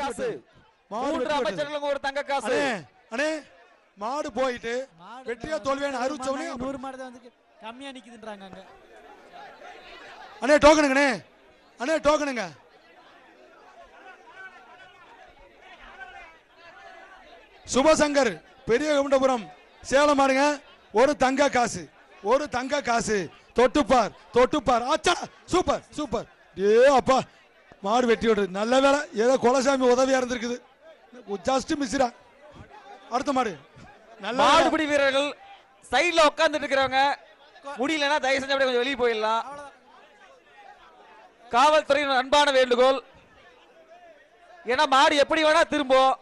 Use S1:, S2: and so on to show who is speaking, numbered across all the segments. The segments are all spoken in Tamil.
S1: காசு. மூன்று. அமைச்சர்களுக்கு ஒரு தங்க காசு.
S2: அண்ணே மாடு போயிட்டு வெற்றியா தோல்வியான அறிவிச்சவனே
S3: மாடு நூறு மாடு தான் வந்து கம்மியா நிக்குதுன்றாங்க அங்க.
S2: அண்ணே டோக்கனுங்கண்ணே அண்ணே. டோக்கனுங்க. சுபசங்கர் பெரிய குண்டபுரம் சேலம் மாடுங்க ஒரு தங்க காசு ஒரு தங்க காசு. தொட்டுப்பார் தொட்டுப்பார். ஆச்சா சூப்பர் சூப்பர். ஏ அப்பா. மாடு வெட்டி விடுறது நல்ல வேலை. ஏதோ குலசாமி உதவியா இருந்திருக்குது. ஜஸ்ட் மிஸ்ரா அடுத்த மாடு. நல்ல.
S1: மாடுபிடி வீரர்கள் சைடுல உட்கார்ந்துட்டு இருக்கிறவங்க முடியலன்னா தயவு செஞ்சு அப்படியே கொஞ்சம் வெளியே போயிடலாம். காவல்துறையின் அன்பான வேண்டுகோள். ஏன்னா மாடு எப்படி வேணா திரும்பும்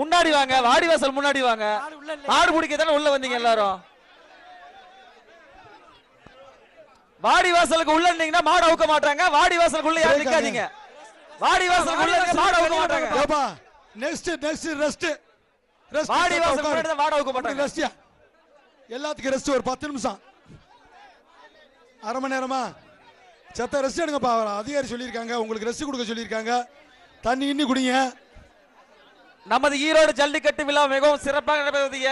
S1: முன்னாடி வாங்க. வாடிவாசல் முன்னாடி வாங்க.
S3: மாடு உள்ள இல்ல
S1: மாடு பிடிக்க தானே உள்ள வந்தீங்க எல்லாரும். வாடி வாசலுக்கு உள்ள இருந்தீங்கன்னா மாடு அவுக்க மாட்டாங்க. வாடி வாசலுக்குள்ள யாரும். நிக்காதீங்க. வாடி வாசலுக்குள்ள இருக்க மாடு அவுக்க மாட்டாங்க.
S2: ஏப்பா நெக்ஸ்ட் நெக்ஸ்ட் ரெஸ்ட் ரெஸ்ட்
S1: வாடி வாசல் முன்னாடி மாடு அவுக்க மாட்டாங்க.
S2: ரெஸ்டியா எல்லாத்துக்கும் ரெஸ்ட் ஒரு பத்து நிமிஷம். அரை மணி நேரமா? செத்த ரெஸ்ட் எடுங்கப்பா. அதிகாரி சொல்லியிருக்காங்க. உங்களுக்கு ரெஸ்ட் கொடுக்க சொல்லியிருக்காங்க. தண்ணி இன்னி குடிங்க.
S1: நமது ஈரோடு ஜல்லிக்கட்டு விழா மிகவும் சிறப்பாக நடைபெறுவதைய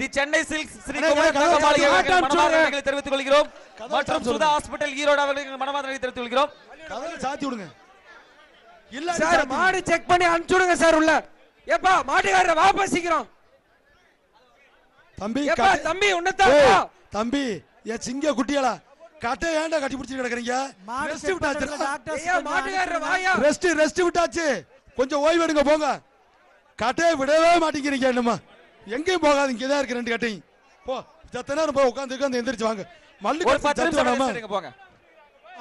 S1: தி சென்னை சில்க் ஸ்ரீ. நன்றிகளை தெரிவித்துக் கொள்கிறோம் மற்றும் சுதா ஹாஸ்பிட்டல் ஈரோடு அவர்களுக்கு நன்றி தெரிவித்துக் கொள்கிறோம்
S2: கதவை சாத்தி விடுங்க. இல்ல
S4: சார் மாடு செக் பண்ணி அனுப்பிச்சுடுங்க சார் உள்ள. ஏப்பா மாட்டுக்காரரை வாப்பா சீக்கிரம்.
S2: தம்பி
S4: தம்பி உன்னதான்
S2: தம்பி என் சிங்க குட்டியலா கட்டை ஏன்டா கட்டி பிடிச்சிட்டு கிடக்குறீங்க?
S3: மாடு
S2: ரெஸ்ட் விட்டாச்சு. ரெஸ்ட் ரெஸ்ட் விட்டாச்சு. கொஞ்சம் ஓய்வு எடுங்க போங்க. கட்டையை விடவே மாட்டேங்கிறீங்க என்னமா எங்கேயும் போகாதீங்க இதான் இருக்கு ரெண்டு கட்டையும். போ சத்த நேரம் போய் உட்காந்து உட்காந்து எந்திரிச்சு வாங்க. மல்லு சத்து
S1: போங்க.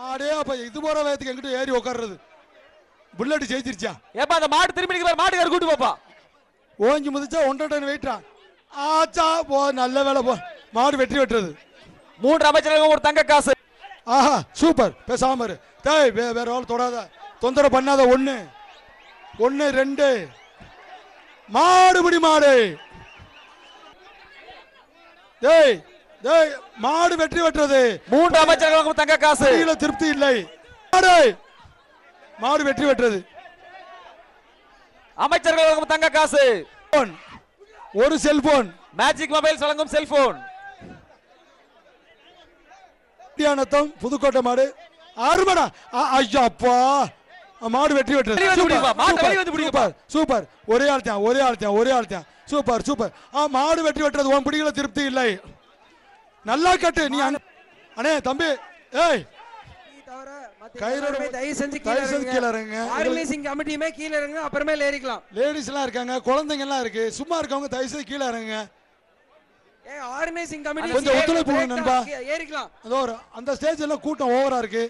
S2: ஆடே அப்ப இது போற வேகத்துக்கு எங்கிட்ட ஏறி உட்கார்றது புல்லட் ஜெயிச்சிருச்சா?
S1: ஏப்பா அந்த மாடு திரும்பி நிக்க பாரு மாட்டுக்கார கூட்டு போப்பா.
S2: ஓங்கி முதிச்சா ஒன்றரை டன் வெயிட்டா ஆச்சா போ நல்ல வேலை போ. மாடு வெற்றி வெட்டுறது
S1: மூன்று அமைச்சர்களுக்கு ஒரு தங்க காசு.
S2: ஆஹா சூப்பர். பேசாம இரு. டேய் வேற ஆள் தொடாத. தொந்தரவு பண்ணாத ஒண்ணு. ஒண்ணு ரெண்டு. மாடுபிடி மாடு. டேய் டேய் மாடு வெற்றி வெட்டுறது
S1: மூன்று அமைச்சர்களுக்கு தங்க காசு.
S2: திருப்தி இல்லை. மாடு மாடு வெற்றி வெட்டுறது
S1: அமைச்சர்களுக்கு தங்க காசு.
S2: ஒரு செல்போன்
S1: மேஜிக் மொபைல்ஸ் வழங்கும் செல்போன்
S2: தியானத்தம் புதுக்கோட்டை மாடு. அருமடா ஐயா அப்பா மாடு வெற்றி
S1: பிடிப்பா.
S2: Super super. ஒரே ஆள் தான் ஒரே ஆள் தான் ஒரே ஆள் தான் சூப்பர் சூப்பர். ஆ மாடு வெற்றி வெட்டுறது உன் பிடிக்கல திருப்தி இல்லை. நல்லா கட்டு நீ அண்ணே தம்பி ஏய். இருக்காங்க குழந்தைங்க எல்லாம் இருக்கு. சும்மா இருக்கவங்க தயவு செய்து கீழே இறங்குங்க.
S4: ஆர்கனைசிங் கமிட்டி
S2: கொஞ்சம் ஒத்துழைப்பு கொடுங்க நண்பா.
S4: ஏறிக்கலாம்.
S2: அதோ ஒரு அந்த ஸ்டேஜ் எல்லாம் கூட்டம் ஓவரா இருக்கு.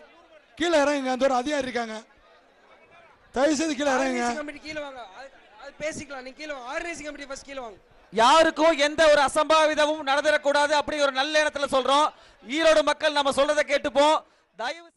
S2: கீழே இறங்குங்க அந்த ஒரு அதிகாரி இருக்காங்க. தயவு செய்து கீழே இறங்குங்க.
S4: கீழே வாங்க. அது- பேசிக்கலாம். நீ கீழே ஆர்கனைசிங் கமிட்டி ஃபர்ஸ்ட் கீழே வாங்க.
S1: யாருக்கும் எந்த ஒரு அசம்பாவிதமும் நடந்துடக்கூடாது அப்படி ஒரு நல்ல எண்ணத்துல சொல்றோம். ஈரோடு மக்கள் நம்ம சொல்றதை கேட்டுப்போம். தயவு